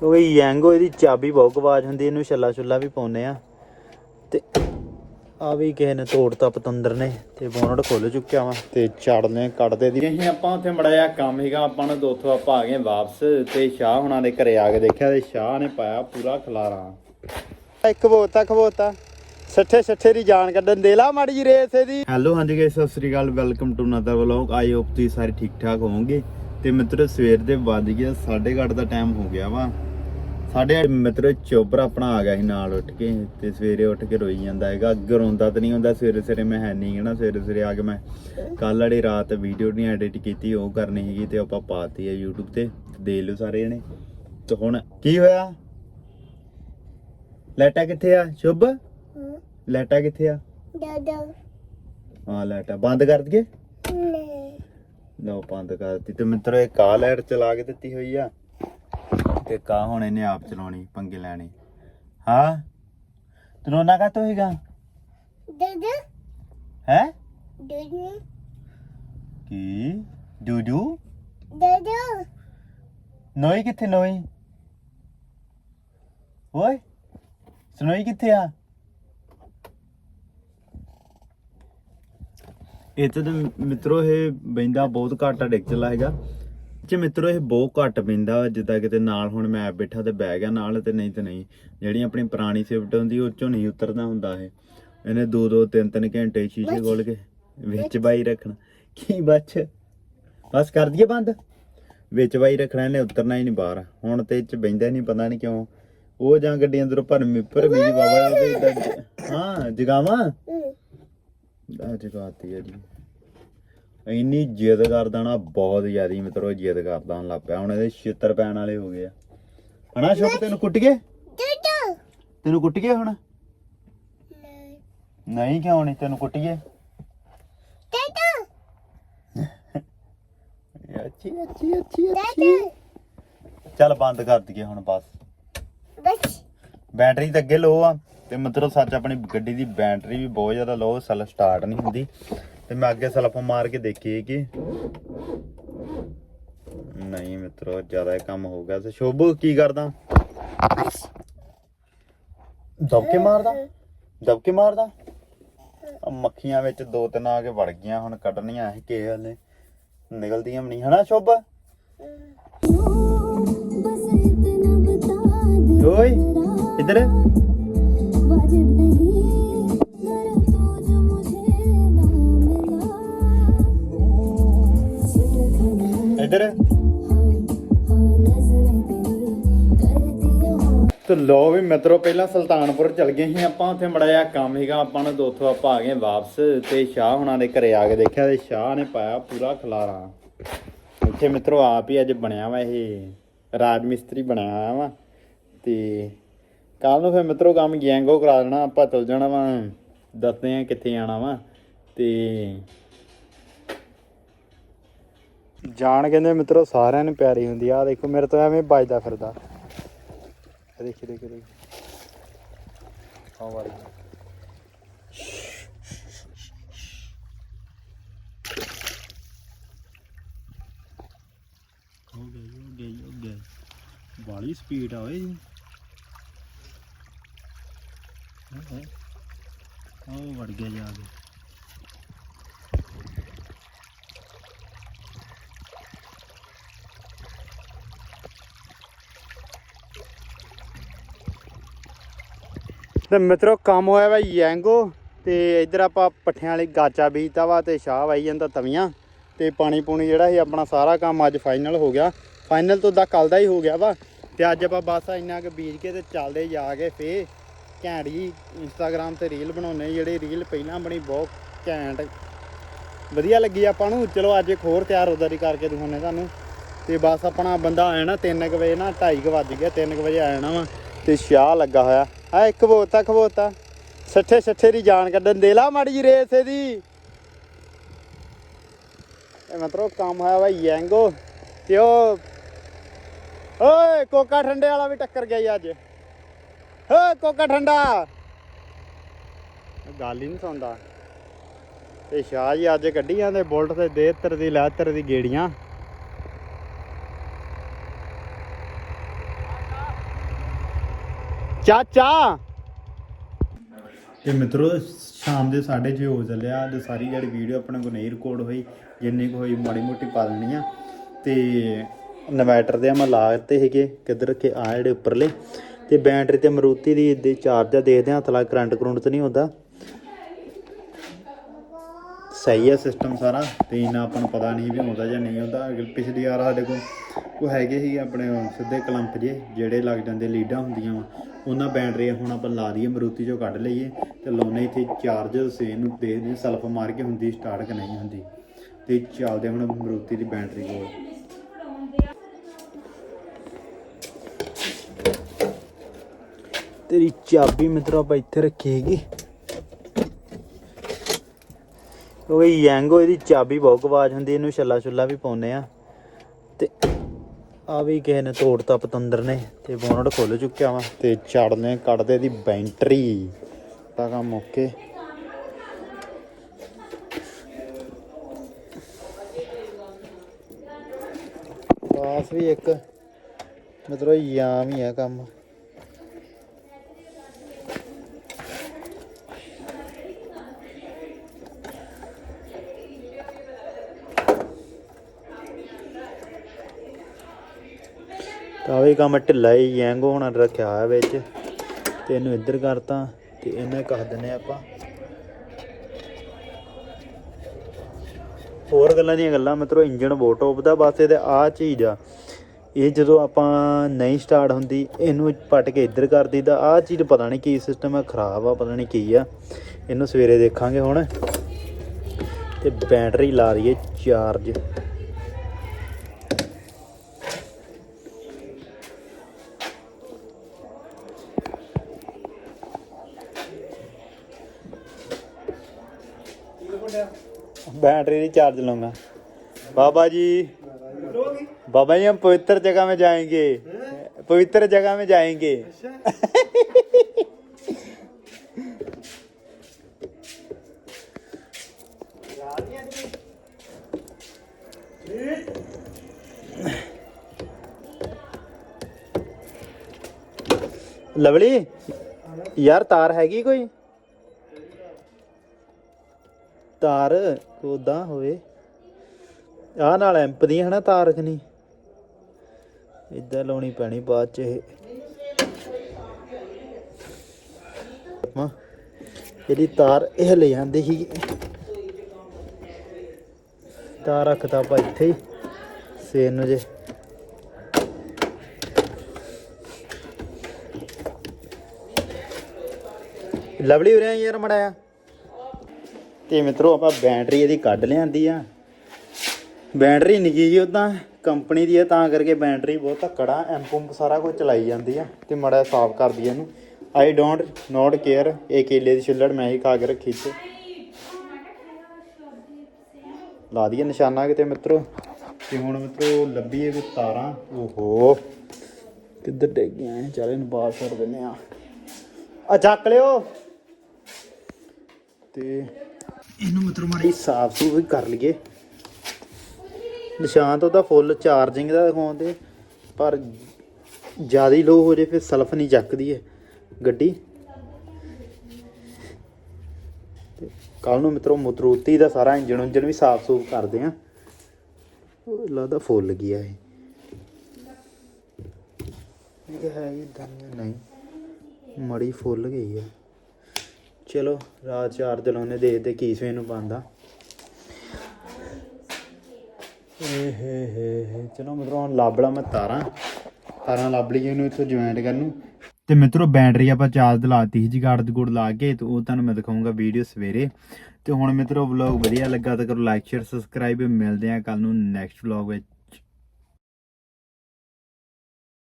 ਕਿਉਂਕਿ ਯੈਂਗੋ ਇਹਦੀ ਚਾਬੀ ਬਹੁਤ ਆਵਾਜ਼ ਹੁੰਦੀ ਇਹਨੂੰ ਛੱਲਾ ਛੁੱਲਾ ਵੀ ਪਾਉਨੇ ਆ। ਤੇ ਆ ਵੀ ਕਿਸੇ ਨੇ ਤੋੜਤਾ ਪਤੰਦਰ ਨੇ ਤੇ ਬੋਨਟ ਖੁੱਲ ਚੁੱਕਿਆ ਵਾ ਤੇ ਚੜਨੇ ਕੱਢਦੇ ਦੀ। ਅਸੀਂ ਆਪਾਂ ਉੱਥੇ ਮੜਾਇਆ ਕੰਮ ਹੀਗਾ ਆਪਾਂ ਨੂੰ ਦੋ ਉੱਥੋਂ ਆਪਾਂ ਆ ਗਏ ਵਾਪਸ ਤੇ ਸ਼ਾਹ ਹੁਣਾਂ ਦੇ ਘਰੇ ਆ ਕੇ ਦੇਖਿਆ ਤੇ ਸ਼ਾਹ ਨੇ ਪਾਇਆ ਪੂਰਾ ਖਲਾਰਾ। ਇੱਕ ਬੋਤਾ ਖਬੋਤਾ ਸੱਠੇ ਸੱਠੇ ਦੀ ਜਾਨ ਕੱਢਣ ਦੇ ਲਾ ਮਾੜੀ ਜੀ ਰੇਸ ਇਹਦੀ। ਹੈਲੋ ਹਾਂਜੀ guys Sat Sri Akal welcome to another vlog. I hope ਤੁਸੀਂ ਸਾਰੇ ਠੀਕ ਠਾਕ ਹੋਵੋਗੇ। ਤੇ ਮਿੱਤਰੋ ਸਵੇਰ ਦੇ ਵੱਜ ਗਿਆ 8:30 ਦਾ ਟਾਈਮ ਹੋ ਗਿਆ ਵਾ। ਸਾਡੇ ਮਿੱਤਰੋ ਚੋਬਰ ਆਪਣਾ ਆ ਗਿਆ ਸੀ ਨਾਲ ਉੱਠ ਕੇ ਤੇ ਸਵੇਰੇ ਉੱਠ ਕੇ ਰੋਈ ਜਾਂਦਾ ਹੈਗਾ। ਅੱਗੇ ਰੋਂਦਾ ਤਾਂ ਨਹੀਂ ਹੁੰਦਾ ਸਵੇਰੇ ਸਵੇਰੇ ਮੈਂ ਹੈ ਨਹੀਂ ਨਾ ਸਵੇਰੇ ਸਵੇਰੇ ਆ ਕੇ ਮੈਂ ਕੱਲ ਵਾਲੀ ਰਾਤ ਵੀਡੀਓ ਨਹੀਂ ਐਡਿਟ ਕੀਤੀ ਉਹ ਕਰਨੀ ਸੀਗੀ ਤੇ ਆਪਾਂ ਪਾਤੀ ਹੈ YouTube ਤੇ ਦੇਖ ਲਿਓ ਸਾਰੇ ਜਣੇ। ਤੇ ਹੁਣ ਕੀ ਹੋਇਆ? ਲੈਟਾ ਕਿੱਥੇ ਆ? ਸ਼ੁਭ? ਲੈਟਾ ਕਿੱਥੇ ਆ? ਦਾਦਾ। ਹਾਂ ਲੈਟਾ ਬੰਦ ਕਰ ਦਈਏ ਨਹੀਂ। ਲਓ ਬੰਦ ਕਰ ਦਿੱਤੀ। ਤੇ ਮਿੱਤਰੋ ਇਹ ਕਾ ਲਾਈਟ ਚਲਾ ਕੇ ਦਿੱਤੀ ਹੋਈ ਆ। ਤੇ ਕਾ ਹੁਣ ਇਹਨੇ ਆਪ ਚਲਾਉਣੀ ਪੰਗੇ ਲੈਣੇ। ਹਾਂ? ਤਰੋਨਾ ਕਾ ਹੋਏਗਾ ਦਾਦਾ। ਹੈ? ਦਾਦਾ। ਕੀ? ਡੂਡੂ ਦਾਦਾ। ਨੋਈ ਕਿੱਥੇ ਨੋਈ? ਓਏ ਸਨੋਈ ਕਿੱਥੇ ਆ? ਇੱਥੇ ਤੇ ਮਿੱਤਰੋ ਇਹ ਬੈਂਦਾ ਬਹੁਤ ਘੱਟ ਡਿੱਗ ਚਲਾ ਹੈਗਾ। ਜੇ ਮਿੱਤਰੋ ਇਹ ਬਹੁਤ ਘੱਟ ਪੈਂਦਾ ਜਿੱਦਾਂ ਕਿਤੇ ਨਾਲ ਹੁਣ ਮੈਂ ਬੈਠਾ ਤੇ ਬਹਿ ਗਿਆ ਨਾਲ ਤੇ ਨਹੀਂ ਤੇ ਨਹੀਂ। ਜਿਹੜੀ ਆਪਣੀ ਪੁਰਾਣੀ ਸਿਫਟ ਹੁੰਦੀ ਉਹ ਚੋਂ ਨਹੀਂ ਉਤਰਦਾ ਹੁੰਦਾ ਇਹ। ਇਹਨੇ ਦੋ ਦੋ ਤਿੰਨ ਤਿੰਨ ਘੰਟੇ ਸ਼ੀਸ਼ੇ ਖੋਲ ਕੇ ਵਿੱਚ ਬਾਈ ਰੱਖਣਾ। ਕੀ ਬੱਚ? ਬਸ ਕਰ ਦਈਏ ਬੰਦ। ਵਿੱਚ ਬਾਈ ਰੱਖਣਾ ਇਹਨੇ ਉਤਰਨਾ ਹੀ ਨਹੀਂ ਬਾਹਰ। ਹੁਣ ਤੇ ਇਹ ਚ ਬੈਂਦਾ ਨਹੀਂ ਪਤਾ ਨਹੀਂ ਕਿਉਂ। ਉਹ ਜਾਂ ਗੱਡੀਆਂ ਅੰਦਰੋਂ ਭਰਮੀ ਭਰਮੀ ਜੀ ਬਾਬਾ ਉਹਦੇ ਹਾਂ ਜਗਾਵਾਂ? ਆ ਜਗਾਤੀ ਆ ਜੀ। ਇੰਨੀ ਜਿੱਦ ਕਰਦਾ ਨਾ ਬਹੁਤ ਜ਼ਿਆਦੀ ਮਿੱਤਰੋ ਜਿੱਦ ਕਰਦਾ ਲੱਗ ਪਿਆ। ਹੁਣ ਇਹਦੇ ਛਿੱਤਰ ਪੈਣ ਵਾਲੇ ਹੋ ਗਏ ਆ। ਹਨਾ ਸ਼ੁਭ ਤੈਨੂੰ ਕੁੱਟ ਗਏ? ਤੈਨੂੰ ਕੁੱਟ ਗਏ ਹੁਣ? ਨਹੀਂ। ਨਹੀਂ ਕਿਉਂ ਨਹੀਂ? ਤੈਨੂੰ ਕੁੱਟ ਗਏ? ਦਾਦਾ ਅੱਛੀ ਅੱਛੀ ਅੱਛੀ ਦਾਦਾ ਚੱਲ ਬੰਦ ਕਰ ਦਈਏ ਹੁਣ ਬਸ। ਬਸ। ਬੈਟਰੀ ਤਾਂ ਅੱਗੇ ਲੋ ਆ। ਤੇ ਮਤਲਬ ਸੱਚ ਆਪਣੀ ਗੱਡੀ ਦੀ ਬੈਟਰੀ ਵੀ ਬਹੁਤ ਜ਼ਿਆਦਾ ਲੋ ਸੈਲ ਸਟਾਰਟ ਨਹੀਂ ਹੁੰਦੀ। ਤੇ ਮੈਂ ਅੱਗੇ ਸਲਫ ਮਾਰ ਕੇ ਦੇਖੀ ਕਿ ਨਹੀਂ ਮਿੱਤਰੋ ਜ਼ਿਆਦਾ ਹੀ ਕੰਮ ਹੋ ਗਿਆ ਤੇ ਸ਼ੁਭ ਕੀ ਕਰਦਾ? ਦਬਕੇ ਮਾਰਦਾ? ਦਬਕੇ ਮਾਰਦਾ? ਆਹ ਮੱਖੀਆਂ ਵਿੱਚ ਦੋ ਤਿੰਨ ਆ ਕੇ ਵੜ ਗਈਆਂ ਹੁਣ ਕੱਢਣੀਆਂ ਇਹ ਕਿਸੇ ਹਲੇ ਨਿਕਲਦੀਆਂ ਵੀ ਨਹੀਂ ਹਨਾ ਸ਼ੁਭ? ਓਏ ਇੱਧਰ। ਇੱਧਰ। ਤੇ ਲੋ ਵੀ ਮਿੱਤਰੋ, ਪਹਿਲਾਂ ਸੁਲਤਾਨਪੁਰ ਚਲ ਗਏ ਸੀ ਆਪਾਂ। ਉੱਥੇ ਮੜਾ ਕੰਮ ਸੀਗਾ, ਆਪਾਂ ਨੂੰ ਤੇ ਆਪਾਂ ਆ ਗਏ ਵਾਪਸ। ਤੇ ਸ਼ਾਹ ਹੁਣਾਂ ਦੇ ਘਰੇ ਆ ਕੇ ਦੇਖਿਆ ਤੇ ਸ਼ਾਹ ਨੇ ਪਾਇਆ ਪੂਰਾ ਖਲਾਰਾ। ਉੱਥੇ ਮਿੱਤਰੋ, ਆਪ ਹੀ ਅੱਜ ਬਣਿਆ ਵਾ ਇਹ, ਰਾਜ ਮਿਸਤਰੀ ਬਣਿਆ ਹੋਇਆ ਵਾ। ਤੇ ਕੱਲ ਨੂੰ ਫਿਰ ਮਿੱਤਰੋ ਕੰਮ ਗੈਂਗੋ ਕਰਾ ਦੇਣਾ, ਆਪਾਂ ਚਲ ਜਾਣਾ ਵਾ। ਦੱਸਦੇ ਆ ਕਿੱਥੇ ਜਾਣਾ ਵਾ। ਤੇ ਜਾਣ ਕਹਿੰਦੇ ਮਿੱਤਰੋ ਸਾਰਿਆਂ ਨੂੰ ਪਿਆਰੀ ਹੁੰਦੀ ਆ। ਦੇਖੋ, ਮੇਰੇ ਤੋਂ ਐਵੇਂ ਵੱਜਦਾ ਫਿਰਦਾ। ਇਹ ਦੇਖੀ ਦੇਖੀ ਦੇਖੀ। ਆ ਵਾਲੀ। ਹੋ ਗਈ ਹੋ ਗਈ ਹੋ ਗਈ ਬਾਲੀ ਸਪੀਡ ਆ ਓਏ ਹਾਂ ਉਹ ਵੜ ਗਿਆ ਜਾ ਕੇ। ਤੇ ਮਿੱਤਰੋ, ਕੰਮ ਹੋਇਆ ਵਾ ਯੈਂਗੋ ਤੇ ਇੱਧਰ ਆਪਾਂ ਪੱਠਿਆਂ ਵਾਲੀ ਗਾਚਾ ਬੀਜਤਾ ਵਾ ਤੇ ਸ਼ਾਹ ਵਾਈ ਜਾਂਦਾ ਤਵੀਆਂ ਤੇ ਪਾਣੀ ਪੂਣੀ ਜਿਹੜਾ ਸੀ ਆਪਣਾ ਸਾਰਾ ਕੰਮ ਅੱਜ ਫਾਈਨਲ ਹੋ ਗਿਆ। ਫਾਈਨਲ ਤੋਂ ਦਾ ਕੱਲ ਦਾ ਹੀ ਹੋ ਗਿਆ ਵਾ ਤੇ ਅੱਜ ਆਪਾਂ ਬਸ ਇੰਨਾ ਕੁ ਬੀਜ ਕੇ ਤੇ ਚੱਲਦੇ ਜਾ ਕੇ ਫੇ ਘੈਂਟ ਜੀ ਇੰਸਟਾਗ੍ਰam ਤੇ ਰੀਲ ਬਣਾਉਣੇ ਜਿਹੜੀ ਰੀਲ ਪਹਿਲਾਂ ਬਣੀ ਬਹੁਤ ਘੈਂਟ। ਵਧੀਆ ਲੱਗੀ ਆਪਾਂ ਨੂੰ। ਚਲੋ ਅੱਜ ਇੱਕ ਹੋਰ ਤਿਆਰ ਉਦਾਰੀ ਕਰਕੇ ਦਿਖਾਉਣੇ ਤੁਹਾਨੂੰ। ਤੇ ਬਸ ਆਪਣਾ ਬੰਦਾ ਆ ਜਾਣਾ 3 ਵਜੇ ਨਾ 2:30 ਵੱਜ ਗਿਆ 3 ਵਜੇ ਆ ਜਾਣਾ ਵਾ ਤੇ ਸ਼ਾਹ ਲੱਗਾ ਹੋਇਆ। ਆ ਕਬੋਤਾ ਕਬੋਤਾ ਸੱਠੇ ਸੱਠੇ ਦੀ ਜਾਨ ਕੱਢਣ ਦੇ ਲਾ ਮਾੜੀ ਜੀ ਰੇਸ ਇਹਦੀ। ਇਹ ਮਤਲਬ ਕੰਮ ਹੋਇਆ ਵਾ ਯੈਂਗੋ ਤੇ ਉਹ ਓਏ, ਕੋਕਾ ਠੰਡੇ ਵਾਲਾ ਵੀ ਟੱਕਰ ਗਿਆ ਅੱਜ। ਓਏ, ਕੋਕਾ ਠੰਡਾ। ਗੱਲ ਹੀ ਨਹੀਂ ਸੁਣਦਾ। ਤੇ ਸ਼ਾਹ ਜੀ ਅੱਜ ਕੱਢੀਆਂ ਤੇ ਬੁਲਟ ਤੇ ਦੇਤਰ ਦੀ ਲਾਤਰ ਦੀ ਗੇੜੀਆਂ। ਚਾਚਾ। ਤੇ ਮਿੱਤਰੋ, ਸ਼ਾਮ ਦੇ 6:30 ਹੋ ਚੱਲਿਆ। ਤੇ ਸਾਰੀ ਜਿਹੜੀ ਵੀਡੀਓ ਆਪਣੇ ਕੋਲ ਨਹੀਂ ਰਿਕਾਰਡ ਹੋਈ, ਜਿੰਨੀ ਕੁ ਹੋਈ ਮਾੜੀ ਮੋਟੀ ਪਾ ਲੈਣੀ ਆ। ਤੇ ਇਨਵਰਟਰ ਦੇ ਮੈਂ ਲਾ ਦਿੱਤੇ ਸੀਗੇ, ਕਿੱਧਰ ਰੱਖੇ ਆ ਜਿਹੜੇ ਉੱਪਰਲੇ। ਤੇ ਬੈਟਰੀ ਤੇ ਮਰੂਤੀ ਦੀ ਦੇ ਚਾਰਜਰ ਦੇਖਦੇ ਹਾਂ ਹੱਥ ਕਰੰਟ ਕਰੰਟ ਤਾਂ ਨਹੀਂ ਹੁੰਦਾ ਸਹੀ ਹੈ ਸਿਸਟਮ ਸਾਰਾ, ਤੇ ਇਹਨਾਂ ਆਪਾਂ ਨੂੰ ਪਤਾ ਨਹੀਂ ਵੀ ਹੁੰਦਾ ਜਾਂ ਨਹੀਂ ਹੁੰਦਾ ਅਗਰ ਪਿਛਲੀ ਵਾਰ ਸਾਡੇ ਕੋਲ ਉਹ ਹੈਗੇ ਸੀ ਆਪਣੇ ਸਿੱਧੇ ਕਲੰਪ ਜੇ ਜਿਹੜੇ ਲੱਗ ਜਾਂਦੇ ਲੀਡਾਂ ਹੁੰਦੀਆਂ ਵਾ, ਉਹਨਾਂ ਬੈਟਰੀ ਹੁਣ ਆਪਾਂ ਲਾ ਦਈਏ, ਮਰੂਤੀ ਚੋਂ ਕੱਢ ਲਈਏ, ਤੇ ਲਾਉਣੇ ਇੱਥੇ ਚਾਰਜਰ ਸੇ ਨੂੰ ਦੇਖਦੇ ਸਲਫ ਮਾਰ ਕੇ ਹੁੰਦੀ ਸਟਾਰਟ ਕਿ ਨਹੀਂ ਹੁੰਦੀ। ਤੇ ਚੱਲਦੇ ਹੁਣ ਮਰੂਤੀ ਦੀ ਬੈਟਰੀ ਕੋਲ। ਤੇਰੀ ਚਾਬੀ ਮਿੱਤਰੋ ਆਪਾਂ ਇੱਥੇ ਰੱਖੀ ਹੈਗੀ ਉਹ ਯੈਂਗੋ ਇਹਦੀ ਚਾਬੀ ਬਹੁਤ ਆਵਾਜ਼ ਹੁੰਦੀ, ਇਹਨੂੰ ਛੱਲਾ ਛੁੱਲਾ ਵੀ ਪਾਉਨੇ ਆ। ਤੇ ਆ ਵੀ ਕਿਸੇ ਨੇ ਤੋੜਤਾ ਪਤੰਦਰ ਨੇ, ਤੇ ਬੋਨਟ ਖੁੱਲ ਚੁੱਕਿਆ ਵਾ, ਤੇ ਚੜਨੇ ਕੱਢਦੇ ਇਹਦੀ ਬੈਂਟਰੀ। ਤਾਂ ਕੰਮ ਓਕੇ। ਪਾਸ ਵੀ ਇੱਕ, ਮਤਲਬ ਯਾਮ ਹੀ ਆ ਕੰਮ। ਤਾਂ ਵੀ ਕੰਮ ਢਿੱਲਾ ਹੀ ਯੈਂਗੋ ਹੁਣ ਰੱਖਿਆ ਹੋਇਆ ਵਿੱਚ। ਤੇ ਇਹਨੂੰ ਇੱਧਰ ਕਰਤਾ ਤੇ ਇਹਨੇ ਕਹ ਦਿੰਨੇ ਆਪਾਂ। ਹੋਰ ਗੱਲਾਂ ਦੀਆਂ ਗੱਲਾਂ ਮਤਲਬ ਇੰਜਨ ਬਹੁਤ ਟੌਪ ਦਾ ਬਸ ਇਹਦੇ ਆ ਚੀਜ਼ ਆ। ਇਹ ਜਦੋਂ ਆਪਾਂ ਨਹੀਂ ਸਟਾਰਟ ਹੁੰਦੀ, ਇਹਨੂੰ ਪੱਟ ਕੇ ਇੱਧਰ ਕਰ ਦਈਦਾ। ਆ ਚੀਜ਼ ਪਤਾ ਨਹੀਂ ਕੀ ਸਿਸਟਮ ਹੈ ਖਰਾਬ ਆ, ਪਤਾ ਨਹੀਂ ਕੀ ਆ। ਇਹਨੂੰ ਸਵੇਰੇ ਦੇਖਾਂਗੇ ਹੁਣ। ਤੇ ਬੈਟਰੀ ਲਾ ਦਈਏ ਚਾਰਜ बैटरी नहीं चार्ज लूँगा। बाबा जी बाबा जी, हम पवित्र जगह में जाएँगे। पवित्र जगह में जाएँगे। लवली, यार तार हैगी कोई? ਤਾਰ ਉਦਾਂ ਹੋਵੇ। ਆਹ ਨਾਲ ਐਂਪ ਦੀ ਨਾ ਤਾਰ ਨਹੀਂ ਇਦਾਂ ਲਾਉਣੀ ਪੈਣੀ ਬਾਅਦ ਚ ਇਹ। ਆਪਾਂ ਇਹਦੀ ਤਾਰ ਇਹ ਲੈ ਜਾਂਦੀ ਸੀ। ਤਾਰ ਰੱਖਤਾ ਆਪਾਂ ਇੱਥੇ ਹੀ। ਸੇਨ ਨੂੰ ਜੇ। ਲਵਲੀ ਉਰੇ ਆਈ ਯਾਰ ਮੜਾਇਆ ਤੇ ਮਿੱਤਰੋ ਆਪਾਂ ਬੈਟਰੀ ਇਹਦੀ ਕੱਢ ਲਿਆਂਦੀ ਆ। ਬੈਟਰੀ ਨਿੱਕੀ ਜੀ ਉਦਾਂ ਕੰਪਨੀ ਦੀ ਆ, ਤਾਂ ਕਰਕੇ ਬੈਟਰੀ ਬਹੁਤ ਧੱਕੜਾ ਐਂਪੰਪ ਸਾਰਾ ਕੁਝ ਚਲਾਈ ਜਾਂਦੀ ਆ ਤੇ ਮੜਾ ਸਾਫ਼ ਕਰਦੀ ਆ ਇਹਨੂੰ। ਆਈ ਡੋਂਟ ਨੋਟ ਕੇਅਰ ਇਹ ਕੇਲੇ ਦੀ ਛਿੱਲੜ ਮੈਂ ਹੀ ਖਾ ਕੇ ਰੱਖੀ ਤੇ ਲਾ ਦਈਏ ਨਿਸ਼ਾਨਾ ਕਿਤੇ ਮਿੱਤਰੋ। ਤੇ ਹੁਣ ਮਿੱਤਰੋ ਲੱਭੀਏ ਕੋਈ ਤਾਰਾਂ। ਓਹੋ, ਕਿੱਧਰ ਡਿੱਗ ਗਿਆ ਚੱਲ ਇਹਨੂੰ ਬਾਹਰ ਛੱਡ ਦਿੰਨੇ ਆ। ਆ ਚੱਕ ਲਿਓ। ਤੇ ਇਹਨੂੰ ਮਤਲਬ ਮਾੜੀ ਸਾਫ਼ ਸੂਫ ਕਰ ਲਈਏ। ਨਿਸ਼ਾਨ ਤਾਂ ਉਹਦਾ ਫੁੱਲ ਚਾਰਜਿੰਗ ਦਾ ਦਿਖਾਉਂਦੇ ਪਰ ਜ਼ਿਆਦਾ ਲੋ ਹੋ ਜੇ ਫਿਰ ਸਲਫ ਨਹੀਂ ਚੱਕਦੀ ਹੈ ਗੱਡੀ। ਕੱਲ ਨੂੰ ਮਿੱਤਰੋ ਮਤਰੂਤੀ ਦਾ ਸਾਰਾ ਇੰਜਣ ਉਂਜਨ ਵੀ ਸਾਫ਼ ਸੂਫ ਕਰਦੇ ਆ। ਉਹ ਲੱਗਦਾ ਫੁੱਲ ਗਿਆ ਇਹ। ਇਹ ਤਾਂ ਹੈ ਇਦਾਂ ਨਹੀਂ, ਮੜੀ ਫੁੱਲ ਗਈ ਆ। ਚਲੋ, ਰਾਤ ਚਾਰਜ ਲਾਉਨੇ ਦੇਖਦੇ ਕੀ ਸਵੇ ਨੂੰ ਪਾਉਂਦਾ ਏ ਹੇ ਹੇ ਚਲੋ ਮਿੱਤਰੋ, ਹੁਣ ਲੱਭ ਲਾ ਮੈਂ ਤਾਰਾਂ। ਤਾਰਾਂ ਲੱਭ ਲਈ ਇਹਨੂੰ ਇੱਥੋਂ ਜੁਆਇੰਟ ਕਰਨ ਨੂੰ। ਤੇ ਮਿੱਤਰੋ ਬੈਟਰੀ ਆਪਾਂ ਚਾਰਜ ਲਾਤੀ ਸੀ ਜਗਾੜ ਗੁੜ ਲਾ ਕੇ, ਤੇ ਉਹ ਤੁਹਾਨੂੰ ਮੈਂ ਦਿਖਾਉਂਗਾ ਵੀਡੀਓ ਸਵੇਰੇ। ਤੇ ਹੁਣ ਮਿੱਤਰੋ ਵਲੌਗ ਵਧੀਆ ਲੱਗਾ ਤਾਂ ਕਰੋ ਲਾਈਕ ਸ਼ੇਅਰ ਸਬਸਕ੍ਰਾਈਬ ਮਿਲਦੇ ਆ ਕੱਲ ਨੂੰ ਨੈਕਸਟ ਵਲੌਗ ਵਿੱਚ।